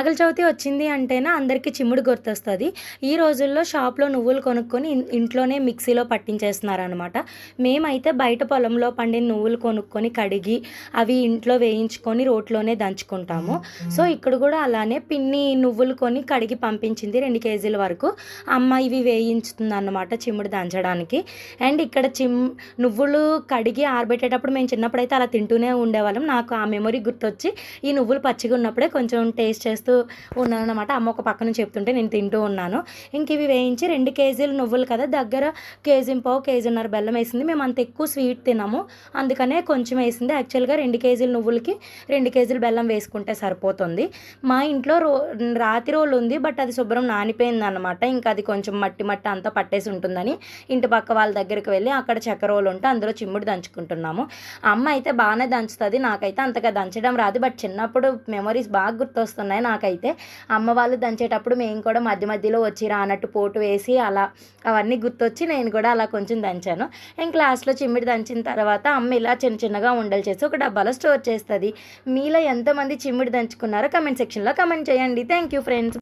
నాగల చవితి వచ్చింది అంటేనే అందరికీ చిమ్ముడు గుర్తొస్తుంది. ఈ రోజుల్లో షాప్లో నువ్వులు కొనుక్కొని ఇంట్లోనే మిక్సీలో పట్టించేస్తున్నారనమాట మేమైతే బయట పొలంలో పండిన నువ్వులు కొనుక్కొని కడిగి అవి ఇంట్లో వేయించుకొని రోట్లోనే దంచుకుంటాము. సో ఇక్కడ కూడా అలానే పిన్ని నువ్వులు కొని కడిగి పంపించింది రెండు కేజీల వరకు. అమ్మ ఇవి వేయించుతుంది అన్నమాట చిమ్ముడు దంచడానికి. అండ్ ఇక్కడ చిమ్ నువ్వులు కడిగి ఆరబెట్టేటప్పుడు మేము చిన్నప్పుడైతే అలా తింటూనే ఉండేవాళ్ళం. నాకు ఆ మెమొరీ గుర్తొచ్చి ఈ నువ్వులు పచ్చిగా ఉన్నప్పుడే కొంచెం టేస్ట్ చేస్తూ ఉన్నాను అనమాట అమ్మ ఒక పక్కన చెప్తుంటే నేను తింటూ ఉన్నాను. ఇంక ఇవి వేయించి రెండు కేజీలు నువ్వులు కదా దగ్గర కేజీ పావు కేజీన్నర బెల్లం వేసింది. మేము అంత ఎక్కువ స్వీట్ తినము. అందుకనే కొంచెం వేసింది. యాక్చువల్గా రెండు కేజీల నువ్వులకి రెండు కేజీలు బెల్లం వేసుకుంటే సరిపోతుంది. మా ఇంట్లో రో రాతి రోలు ఉంది బట్ అది శుభ్రం నానిపోయింది అనమాట ఇంకా అది కొంచెం మట్టి మట్టి అంతా పట్టేసి ఉంటుందని ఇంటి పక్క వాళ్ళ దగ్గరికి వెళ్ళి అక్కడ చెక్క రోలు ఉంటే అందులో చిమ్ముడు దంచుకుంటున్నాము. అమ్మ అయితే బాగానే దంచుతుంది. నాకైతే అంతగా దంచడం రాదు. బట్ చిన్నప్పుడు మెమరీస్ బాగా గుర్తొస్తున్నాయి. నాకు నాకైతే అమ్మ వాళ్ళు దంచేటప్పుడు మేము కూడా మధ్య మధ్యలో వచ్చి రానట్టు పోటు వేసి అలా అవన్నీ గుర్తొచ్చి నేను కూడా అలా కొంచెం దంచాను. ఇంక లాస్ట్లో చిమ్మిడి దంచిన తర్వాత అమ్మ ఇలా చిన్న చిన్నగా ఉండలు చేసి ఒక డబ్బాలో స్టోర్ చేస్తుంది. మీలో ఎంతమంది చిమ్మిడి దంచుకున్నారో కమెంట్ సెక్షన్లో కమెంట్ చేయండి. Thank you friends.